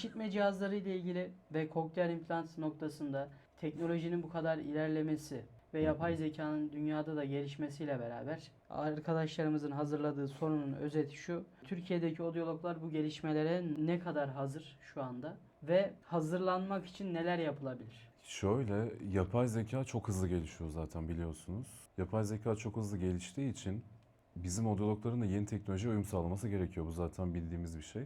işitme cihazları ile ilgili ve kokleer implant noktasında teknolojinin bu kadar ilerlemesi ve yapay zekanın dünyada da gelişmesiyle beraber arkadaşlarımızın hazırladığı sorunun özeti şu. Türkiye'deki odyologlar bu gelişmelere ne kadar hazır şu anda ve hazırlanmak için neler yapılabilir? Şöyle, yapay zeka çok hızlı gelişiyor zaten biliyorsunuz. Yapay zeka çok hızlı geliştiği için bizim odyologların da yeni teknolojiye uyum sağlaması gerekiyor. Bu zaten bildiğimiz bir şey.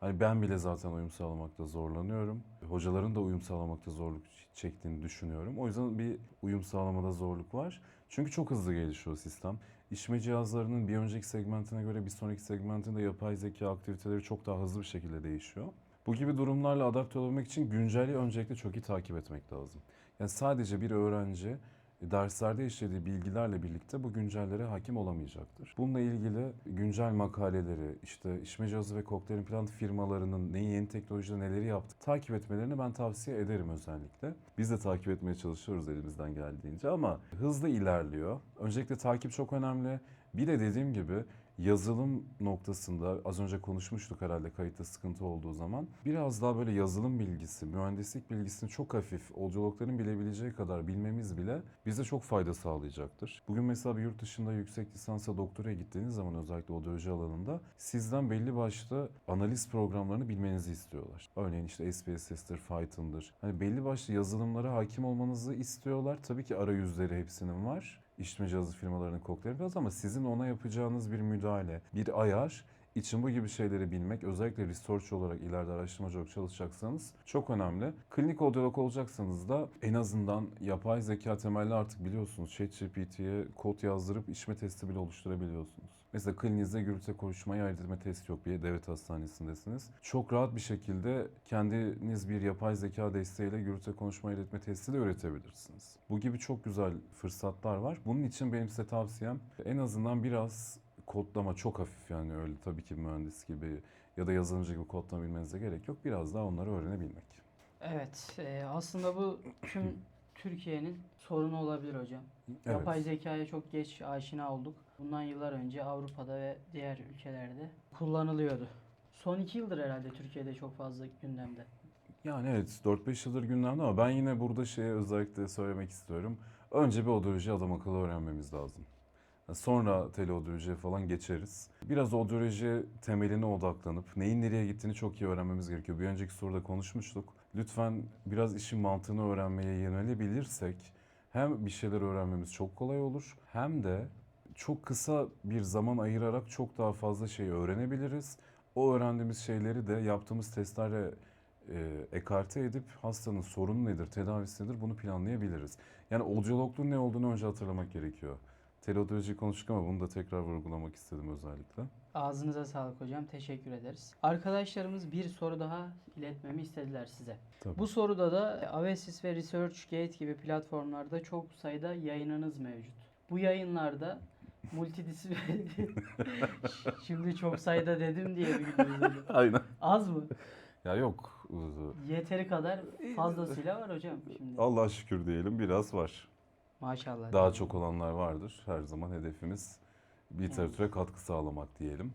Hani ben bile zaten uyum sağlamakta zorlanıyorum. Hocaların da uyum sağlamakta zorluk çektiğini düşünüyorum. O yüzden bir uyum sağlamada zorluk var. Çünkü çok hızlı gelişiyor sistem. İşme cihazlarının bir önceki segmentine göre bir sonraki segmentinde yapay zeka aktiviteleri çok daha hızlı bir şekilde değişiyor. Bu gibi durumlarla adapte olabilmek için güncelliği öncelikle çok iyi takip etmek lazım. Yani sadece bir öğrenci derslerde işlediği bilgilerle birlikte bu güncellere hakim olamayacaktır. Bununla ilgili güncel makaleleri, işte işme cihazı ve kokteyl implant firmalarının neyi yeni teknolojide neleri yaptı takip etmelerini ben tavsiye ederim özellikle. Biz de takip etmeye çalışıyoruz elimizden geldiğince ama hızlı ilerliyor. Öncelikle takip çok önemli. Bir de dediğim gibi yazılım noktasında az önce konuşmuştuk herhalde kayıtta sıkıntı olduğu zaman. Biraz daha böyle yazılım bilgisi, mühendislik bilgisini çok hafif odyologların bilebileceği kadar bilmemiz bile bize çok fayda sağlayacaktır. Bugün mesela bir yurt dışında yüksek lisansa doktoraya gittiğiniz zaman özellikle odyoloji alanında sizden belli başlı analiz programlarını bilmenizi istiyorlar. Örneğin işte SPSS'tir, Python'dır. Hani belli başlı yazılımlara hakim olmanızı istiyorlar. Tabii ki arayüzleri hepsinin var işitme cihazı firmalarının kokları biraz ama sizin ona yapacağınız bir müdahale, bir ayar için bu gibi şeyleri bilmek, özellikle research olarak ileride araştırmacı olarak çalışacaksanız çok önemli. Klinik odyolog olacaksanız da en azından yapay zeka temelli artık biliyorsunuz ChatGPT'ye kod yazdırıp işme testi bile oluşturabiliyorsunuz. Mesela klininizde gürültü konuşmayı ayırt etme testi yok bir devlet hastanesindesiniz. Çok rahat bir şekilde kendiniz bir yapay zeka desteğiyle gürültü konuşmayı ayırt etme testi de üretebilirsiniz. Bu gibi çok güzel fırsatlar var. Bunun için benim size tavsiyem en azından biraz kodlama çok hafif yani öyle tabii ki mühendis gibi ya da yazılımcı gibi kodlama bilmenize gerek yok. Biraz daha onları öğrenebilmek. Evet, e, aslında bu tüm Türkiye'nin sorunu olabilir hocam. Evet. Yapay zekaya çok geç aşina olduk. Bundan yıllar önce Avrupa'da ve diğer ülkelerde kullanılıyordu. Son iki yıldır herhalde Türkiye'de çok fazla gündemde. Yani evet 4-5 yıldır gündemde ama ben yine burada şeye özellikle söylemek istiyorum. Önce bir odyoloji adam akıllı öğrenmemiz lazım. Sonra teleodyolojiye falan geçeriz. Biraz odyoloji temeline odaklanıp neyin nereye gittiğini çok iyi öğrenmemiz gerekiyor. Bir önceki soruda konuşmuştuk. Lütfen biraz işin mantığını öğrenmeye yönelebilirsek hem bir şeyler öğrenmemiz çok kolay olur hem de çok kısa bir zaman ayırarak çok daha fazla şey öğrenebiliriz. O öğrendiğimiz şeyleri de yaptığımız testlerle e, ekarte edip hastanın sorunu nedir, tedavisi nedir bunu planlayabiliriz. Yani odyologluğun ne olduğunu önce hatırlamak gerekiyor. Teleodyoloji konuştuk ama bunu da tekrar vurgulamak istedim özellikle. Ağzınıza sağlık hocam. Teşekkür ederiz. Arkadaşlarımız bir soru daha iletmemi istediler size. Tabii. Bu soruda da Avesis ve ResearchGate gibi platformlarda çok sayıda yayınınız mevcut. Bu yayınlarda multidisipliner Şimdi çok sayıda dedim diye bir. Aynen. Az mı? Ya yok. Yeteri kadar fazlasıyla var hocam şimdi. Allah'a şükür diyelim biraz var. Maşallah. Daha çok olanlar vardır. Her zaman hedefimiz literatüre katkı sağlamak diyelim.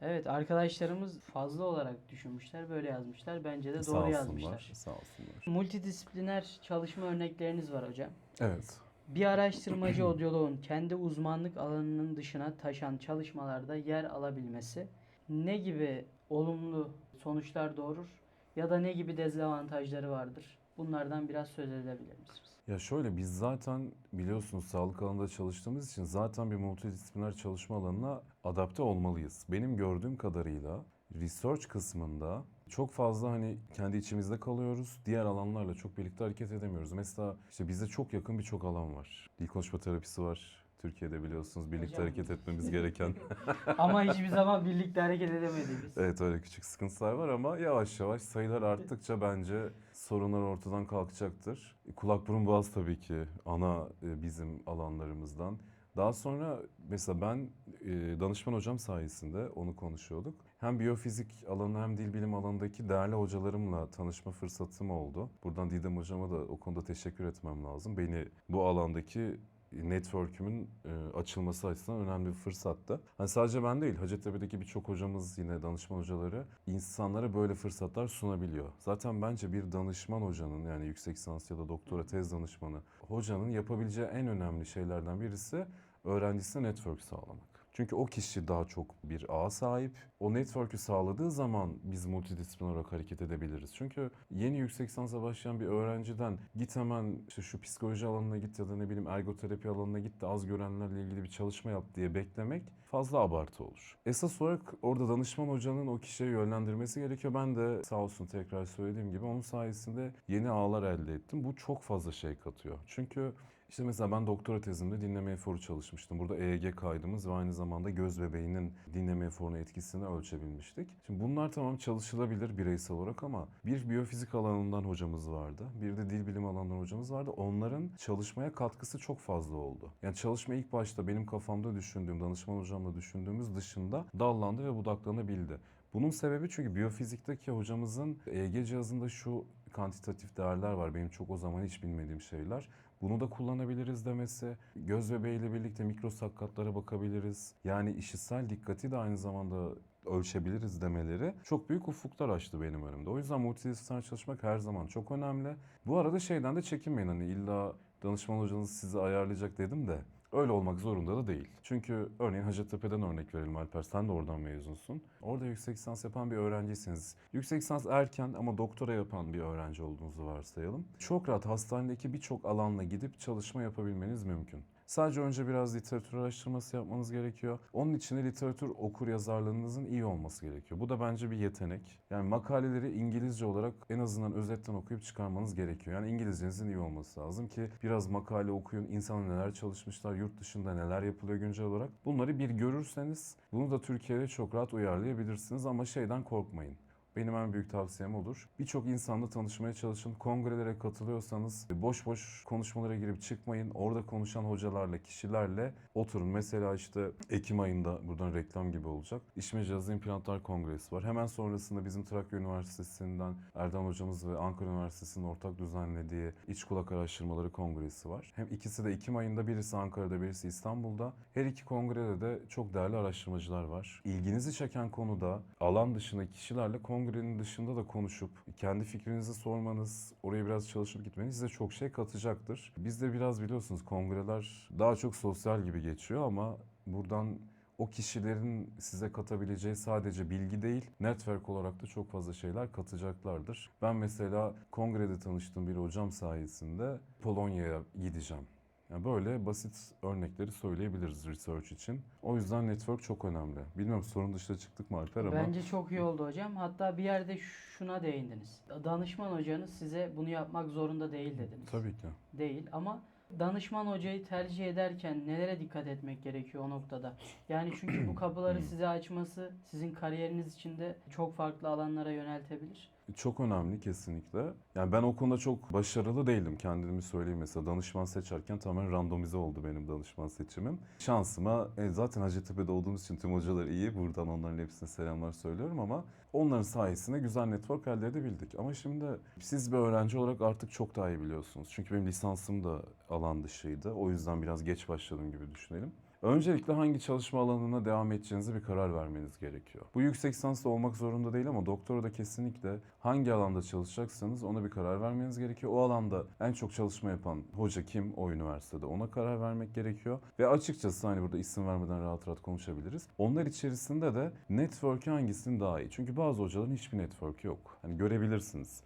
Evet arkadaşlarımız fazla olarak düşünmüşler. Böyle yazmışlar. Bence de Sağ doğru olsunlar. yazmışlar. Sağ olsunlar. Multidisipliner çalışma örnekleriniz var hocam. Evet. Bir araştırmacı odyoloğun kendi uzmanlık alanının dışına taşan çalışmalarda yer alabilmesi ne gibi olumlu sonuçlar doğurur ya da ne gibi dezavantajları vardır? Bunlardan biraz söz edebilir misiniz? Ya şöyle biz zaten biliyorsunuz sağlık alanında çalıştığımız için zaten bir multidisipliner çalışma alanına adapte olmalıyız. Benim gördüğüm kadarıyla research kısmında çok fazla hani kendi içimizde kalıyoruz. Diğer alanlarla çok birlikte hareket edemiyoruz. Mesela işte bize çok yakın birçok alan var. Dil konuşma terapisi var. Türkiye'de biliyorsunuz birlikte Hocam. hareket etmemiz gereken. Ama hiçbir zaman birlikte hareket edemedik biz. evet öyle küçük sıkıntılar var ama yavaş yavaş sayılar arttıkça bence sorunlar ortadan kalkacaktır. Kulak burun boğaz tabii ki ana e, bizim alanlarımızdan. Daha sonra mesela ben e, danışman hocam sayesinde onu konuşuyorduk. Hem biyofizik alanı hem dil bilim alanındaki değerli hocalarımla tanışma fırsatım oldu. Buradan Didem hocama da o konuda teşekkür etmem lazım. Beni bu alandaki network'ümün e, açılması açısından önemli bir fırsattı. Hani sadece ben değil, Hacettepe'deki birçok hocamız yine danışman hocaları insanlara böyle fırsatlar sunabiliyor. Zaten bence bir danışman hocanın yani yüksek lisans ya da doktora tez danışmanı hocanın yapabileceği en önemli şeylerden birisi öğrencisine network sağlamak. Çünkü o kişi daha çok bir ağa sahip. O network'ü sağladığı zaman biz multidisipliner olarak hareket edebiliriz. Çünkü yeni yüksek lisansa başlayan bir öğrenciden git hemen işte şu psikoloji alanına git ya da ne bileyim ergoterapi alanına git de az görenlerle ilgili bir çalışma yap diye beklemek fazla abartı olur. Esas olarak orada danışman hocanın o kişiye yönlendirmesi gerekiyor. Ben de sağ olsun tekrar söylediğim gibi onun sayesinde yeni ağlar elde ettim. Bu çok fazla şey katıyor. Çünkü işte mesela ben doktora tezimde dinleme eforu çalışmıştım. Burada EEG kaydımız ve aynı zamanda göz bebeğinin dinleme eforuna etkisini ölçebilmiştik. Şimdi bunlar tamam çalışılabilir bireysel olarak ama bir biyofizik alanından hocamız vardı. Bir de dil bilim alanından hocamız vardı. Onların çalışmaya katkısı çok fazla oldu. Yani çalışma ilk başta benim kafamda düşündüğüm, danışman hocamla düşündüğümüz dışında dallandı ve budaklanabildi. Bunun sebebi çünkü biyofizikteki hocamızın EEG cihazında şu kantitatif değerler var. Benim çok o zaman hiç bilmediğim şeyler. Bunu da kullanabiliriz demesi, göz bebeğiyle birlikte mikro sakatlara bakabiliriz. Yani işitsel dikkati de aynı zamanda ölçebiliriz demeleri çok büyük ufuklar açtı benim önümde. O yüzden multidisipliner çalışmak her zaman çok önemli. Bu arada şeyden de çekinmeyin hani illa danışman hocanız sizi ayarlayacak dedim de öyle olmak zorunda da değil. Çünkü örneğin Hacettepe'den örnek verelim Alper sen de oradan mezunsun. Orada yüksek lisans yapan bir öğrenciyseniz, yüksek lisans erken ama doktora yapan bir öğrenci olduğunuzu varsayalım. Çok rahat hastanedeki birçok alanla gidip çalışma yapabilmeniz mümkün. Sadece önce biraz literatür araştırması yapmanız gerekiyor. Onun için de literatür okur yazarlığınızın iyi olması gerekiyor. Bu da bence bir yetenek. Yani makaleleri İngilizce olarak en azından özetten okuyup çıkarmanız gerekiyor. Yani İngilizcenizin iyi olması lazım ki biraz makale okuyun, insanlar neler çalışmışlar, yurt dışında neler yapılıyor güncel olarak. Bunları bir görürseniz bunu da Türkiye'de çok rahat uyarlayabilirsiniz ama şeyden korkmayın. Benim en büyük tavsiyem olur. Birçok insanla tanışmaya çalışın. Kongrelere katılıyorsanız boş boş konuşmalara girip çıkmayın. Orada konuşan hocalarla, kişilerle oturun. Mesela işte Ekim ayında buradan reklam gibi olacak. İşme Cihazı İmplantlar Kongresi var. Hemen sonrasında bizim Trakya Üniversitesi'nden Erdan hocamız ve Ankara Üniversitesi'nin ortak düzenlediği İç Kulak Araştırmaları Kongresi var. Hem ikisi de Ekim ayında birisi Ankara'da birisi İstanbul'da. Her iki kongrede de çok değerli araştırmacılar var. İlginizi çeken konuda alan dışındaki kişilerle kongrenin dışında da konuşup kendi fikrinizi sormanız, oraya biraz çalışıp gitmeniz size çok şey katacaktır. Bizde biraz biliyorsunuz kongreler daha çok sosyal gibi geçiyor ama buradan o kişilerin size katabileceği sadece bilgi değil, network olarak da çok fazla şeyler katacaklardır. Ben mesela kongrede tanıştığım bir hocam sayesinde Polonya'ya gideceğim. Yani böyle basit örnekleri söyleyebiliriz research için. O yüzden network çok önemli. Bilmiyorum sorun dışına çıktık mı Alper ama Bence çok iyi oldu hocam. Hatta bir yerde şuna değindiniz. Danışman hocanız size bunu yapmak zorunda değil dediniz. tabii ki. Değil ama danışman hocayı tercih ederken nelere dikkat etmek gerekiyor o noktada? Yani çünkü bu kapıları size açması sizin kariyeriniz içinde çok farklı alanlara yöneltebilir. Çok önemli kesinlikle. Yani ben o konuda çok başarılı değildim kendimi söyleyeyim mesela. Danışman seçerken tamamen randomize oldu benim danışman seçimim. Şansıma e, zaten Hacettepe'de olduğumuz için tüm hocalar iyi. Buradan onların hepsine selamlar söylüyorum ama onların sayesinde güzel network elde edebildik. Ama şimdi siz bir öğrenci olarak artık çok daha iyi biliyorsunuz. Çünkü benim lisansım da alan dışıydı. O yüzden biraz geç başladım gibi düşünelim. Öncelikle hangi çalışma alanına devam edeceğinize bir karar vermeniz gerekiyor. Bu yüksek lisanslı olmak zorunda değil ama doktora da kesinlikle hangi alanda çalışacaksanız ona bir karar vermeniz gerekiyor. O alanda en çok çalışma yapan hoca kim o üniversitede ona karar vermek gerekiyor. Ve açıkçası hani burada isim vermeden rahat rahat konuşabiliriz. Onlar içerisinde de network'ü hangisinin daha iyi? Çünkü bazı hocaların hiçbir network yok. Hani görebilirsiniz.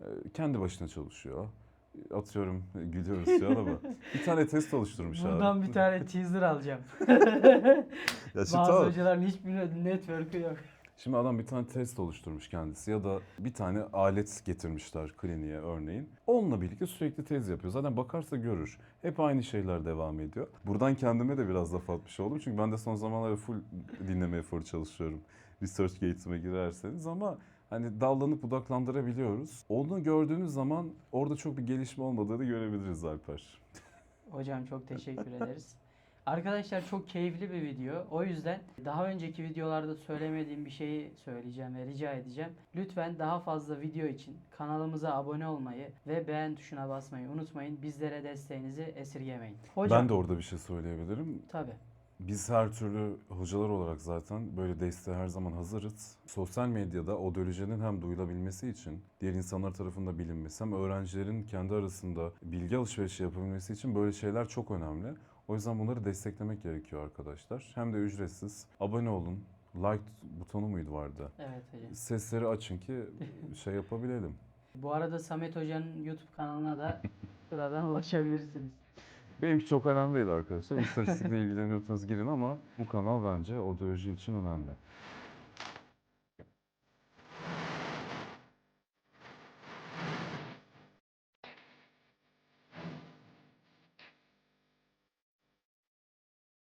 Ee, Kendi başına çalışıyor. Atıyorum gülüyoruz şu an ama bir tane test oluşturmuş abi. Buradan bir tane teaser alacağım. Ya şimdi Bazı tamam. hocaların hiçbir network'ü yok. Şimdi adam bir tane test oluşturmuş kendisi ya da bir tane alet getirmişler kliniğe örneğin. Onunla birlikte sürekli tez yapıyor. Zaten bakarsa görür. Hep aynı şeyler devam ediyor. Buradan kendime de biraz laf atmış oldum. Çünkü ben de son zamanlarda full dinleme eforu çalışıyorum. ResearchGate'ime girerseniz ama hani dallanıp budaklandırabiliyoruz. Onu gördüğünüz zaman orada çok bir gelişme olmadığını görebiliriz Alper. Hocam çok teşekkür ederiz. Arkadaşlar çok keyifli bir video. O yüzden daha önceki videolarda söylemediğim bir şeyi söyleyeceğim ve rica edeceğim. Lütfen daha fazla video için kanalımıza abone olmayı ve beğen tuşuna basmayı unutmayın. Bizlere desteğinizi esirgemeyin. Hocam, Ben de orada bir şey söyleyebilirim. tabii. Biz her türlü hocalar olarak zaten böyle desteğe her zaman hazırız. Sosyal medyada odyolojinin hem duyulabilmesi için, diğer insanlar tarafından bilinmesi hem öğrencilerin kendi arasında bilgi alışverişi yapabilmesi için böyle şeyler çok önemli. O yüzden bunları desteklemek gerekiyor arkadaşlar. Hem de ücretsiz. Abone olun. Like butonu muydu vardı? Evet hocam. Sesleri açın ki şey yapabilelim. Bu arada Samet Hoca'nın YouTube kanalına da sıradan ulaşabilirsiniz. Benimki çok önemli değil arkadaşlar. İstatistikle ilgileniyorsanız girin ama bu kanal bence odyoloji için önemli.